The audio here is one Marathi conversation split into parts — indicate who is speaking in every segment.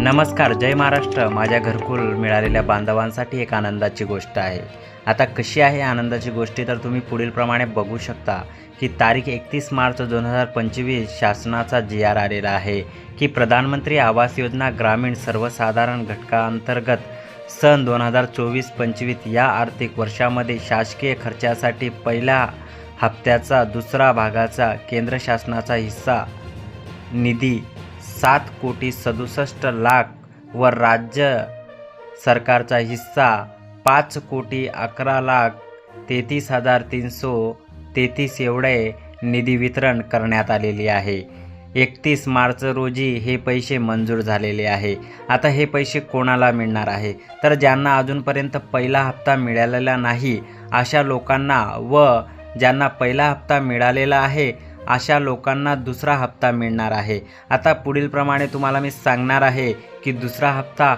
Speaker 1: नमस्कार जय महाराष्ट्र. माझ्या घरकुल मिळालेल्या बांधवांसाठी एक आनंदाची गोष्ट आहे. आता कशी आहे आनंदाची गोष्टी तर तुम्ही पुढीलप्रमाणे बघू शकता की तारीख एकतीस मार्च दोन हजार पंचवीस शासनाचा जी आर आलेला आहे की प्रधानमंत्री आवास योजना ग्रामीण सर्वसाधारण घटकाअंतर्गत सन दोन हजार चोवीस पंचवीस या आर्थिक वर्षामध्ये शासकीय खर्चासाठी पहिल्या हप्त्याचा दुसरा भागाचा केंद्र शासनाचा हिस्सा निधी सात कोटी सदुसष्ट लाख व राज्य सरकारचा हिस्सा पाच कोटी अकरा लाख तेहतीस हजार तीनशे तेहतीस एवढे निधी वितरण करण्यात आलेली आहे. एकतीस मार्च रोजी हे पैसे मंजूर झालेले आहे. आता हे पैसे कोणाला मिळणार आहे? तर ज्यांना अजूनपर्यंत पहिला हप्ता मिळालेला नाही अशा लोकांना व ज्यांना पहिला हप्ता मिळालेला आहे अशा लोकांना दुसरा हप्ता मिळणार आहे. आता पुढीलप्रमाणे तुम्हाला मी सांगणार आहे की दुसरा हप्ता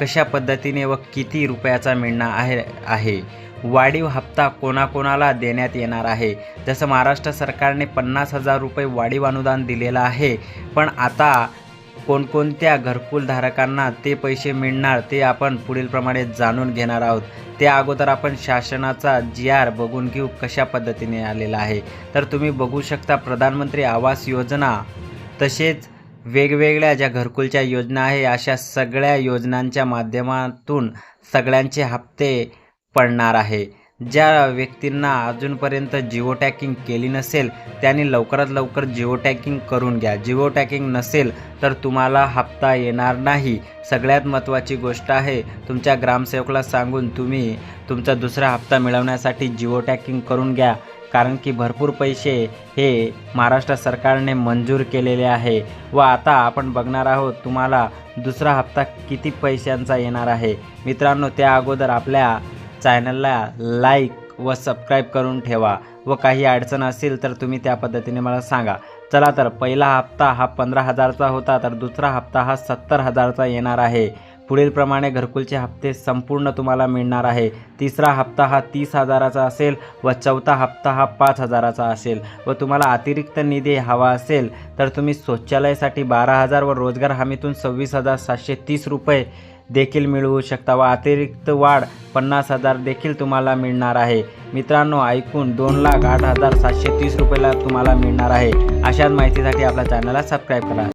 Speaker 1: कशा पद्धतीने व किती रुपयाचा मिळणार आहे आहे. वाढीव हप्ता कोणाकोणाला देण्यात येणार आहे? जसं महाराष्ट्र सरकारने पन्नास हजार रुपये वाढीव अनुदान दिलेलं आहे पण आता कोणकोणत्या घरकुल धारकांना ते पैसे मिळणार ते आपण पुढीलप्रमाणे जाणून घेणार आहोत. त्या अगोदर आपण शासनाचा जी आर बघून घेऊ कशा पद्धतीने आलेला आहे. तर तुम्ही बघू शकता प्रधानमंत्री आवास योजना तसेच वेगवेगळ्या ज्या घरकुलच्या योजना आहे अशा सगळ्या योजनांच्या माध्यमातून सगळ्यांचे हप्ते पडणार आहे. ज्या व्यक्तींना अजूनपर्यंत जिओ टॅकिंग केली नसेल त्यांनी लवकरात लवकर जिओ टॅकिंग करून घ्या. जिओ टॅकिंग नसेल तर तुम्हाला हप्ता येणार नाही. सगळ्यात महत्त्वाची गोष्ट आहे तुमच्या ग्रामसेवकाला सांगून तुम्ही तुमचा दुसरा हप्ता मिळवण्यासाठी जिओ टॅकिंग करून घ्या. कारण की भरपूर पैसे हे महाराष्ट्र सरकारने मंजूर केलेले आहे व आता आपण बघणार आहोत तुम्हाला दुसरा हप्ता किती पैशांचा येणार आहे. मित्रांनो त्या अगोदर आपल्या चॅनलला लाईक व सबस्क्राईब करून ठेवा व काही अडचण असेल तर तुम्ही त्या पद्धतीने मला सांगा. चला तर पहिला हप्ता हा पंधरा हजारचा होता तर दुसरा हप्ता हा सत्तर हजारचा येणार आहे. पुढीलप्रमाणे घरकुलचे हप्ते संपूर्ण तुम्हाला मिळणार आहे. तिसरा हप्ता हा तीस हजाराचा असेल व चौथा हप्ता हा पाच हजाराचा असेल व तुम्हाला अतिरिक्त निधी हवा असेल तर तुम्ही शौचालयासाठी बारा हजार व रोजगार हमीतून सव्वीस हजार सातशे तीस रुपये देखील मिळवू शकता व अतिरिक्त वाढ पन्नास हजार देखील तुम्हाला मिळणार आहे. मित्रांनो ऐकून दोन लाख आठ हजार सातशे तीस रुपयाला तुम्हाला मिळणार आहे. अशाच माहितीसाठी आपल्या चॅनलला सबस्क्राईब करा.